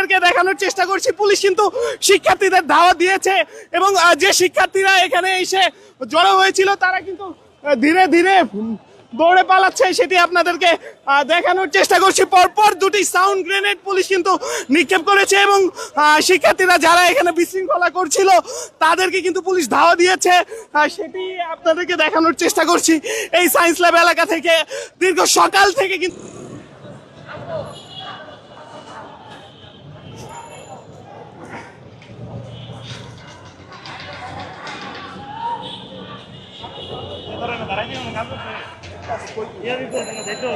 আপনাদেরকে দেখানোর চেষ্টা করছি। পুলিশ কিন্তু শিক্ষার্থীদের ধাওয়া দিয়েছে এবং যে শিক্ষার্থীরা এখানে এসে জড়ো হয়েছিল, তারা কিন্তু ধীরে ধীরে দৌড়ে পালাচ্ছে সেটি আপনাদেরকে দেখানোর চেষ্টা করছি। পরপর দুটি সাউন্ড গ্রেনেড পুলিশ কিন্তু নিক্ষেপ করেছে এবং শিক্ষার্থীরা যারা এখানে বিশৃঙ্খলা করছিল, তাদেরকে কিন্তু পুলিশ ধাওয়া দিয়েছে। সেটি আপনাদেরকে দেখানোর চেষ্টা করছি। এই সায়েন্স ল্যাব এলাকা থেকে দীর্ঘ সকাল থেকে কিন্তু Ya, ribut dengan saya. Itu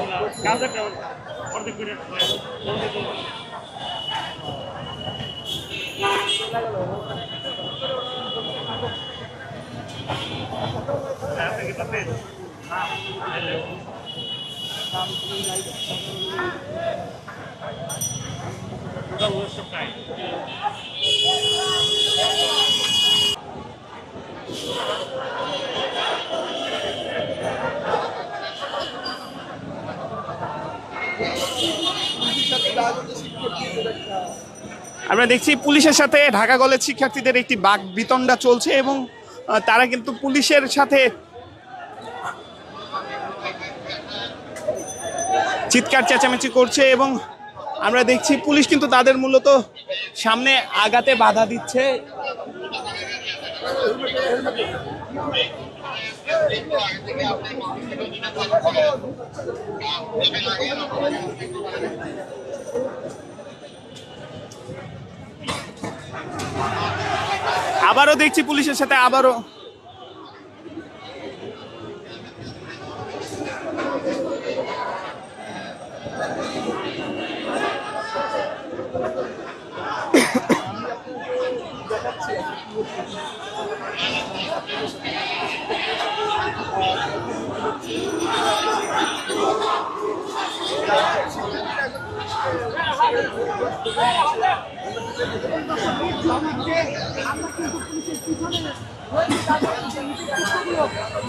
goals. The. আমরা দেখছি পুলিশের সাথে ঢাকা কলেজ শিক্ষার্থীদের একটি বাক বিতণ্ডা চলছে এবং তারা কিন্তু পুলিশের সাথে চিৎকার চেঁচামেচি করছে এবং আমরা দেখছি পুলিশ কিন্তু তাদের মূলত সামনে আগাতে বাধা দিচ্ছে। আবারও দেখছি পুলিশের সাথে আবারও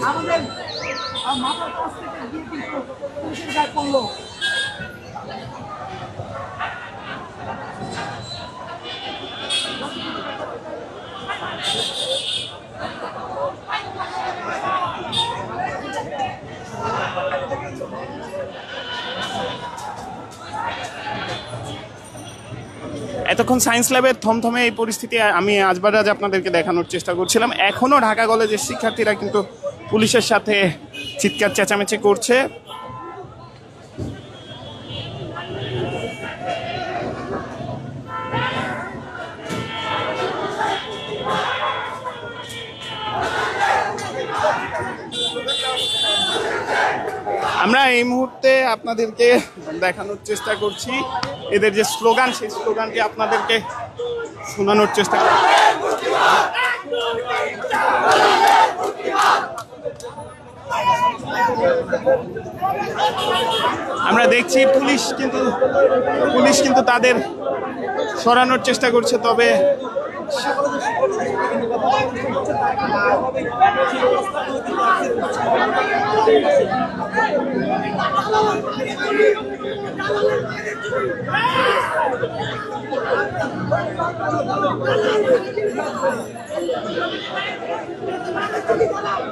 আমাদের মাথার কাছ থেকে গিয়ে কিন্তু পুলিশের গায়ে পড়ল। এতক্ষণ সায়েন্স ল্যাবের থমথমে এই পরিস্থিতি, আমি আজবার আজ আপনাদেরকে দেখানোর চেষ্টা করছিলাম। এখনও ঢাকা কলেজের শিক্ষার্থীরা কিন্তু পুলিশের সাথে চিৎকার চেঁচামেচি করছে। আমরা এই মুহূর্তে আপনাদেরকে দেখানোর চেষ্টা করছি। এদের যে স্লোগান, সেই স্লোগানটি আপনাদেরকে শোনানোর চেষ্টা করছি। আমরা দেখছি পুলিশ কিন্তু পুলিশ কিন্তু তাদের সরানোর চেষ্টা করছে, তবে Thank you.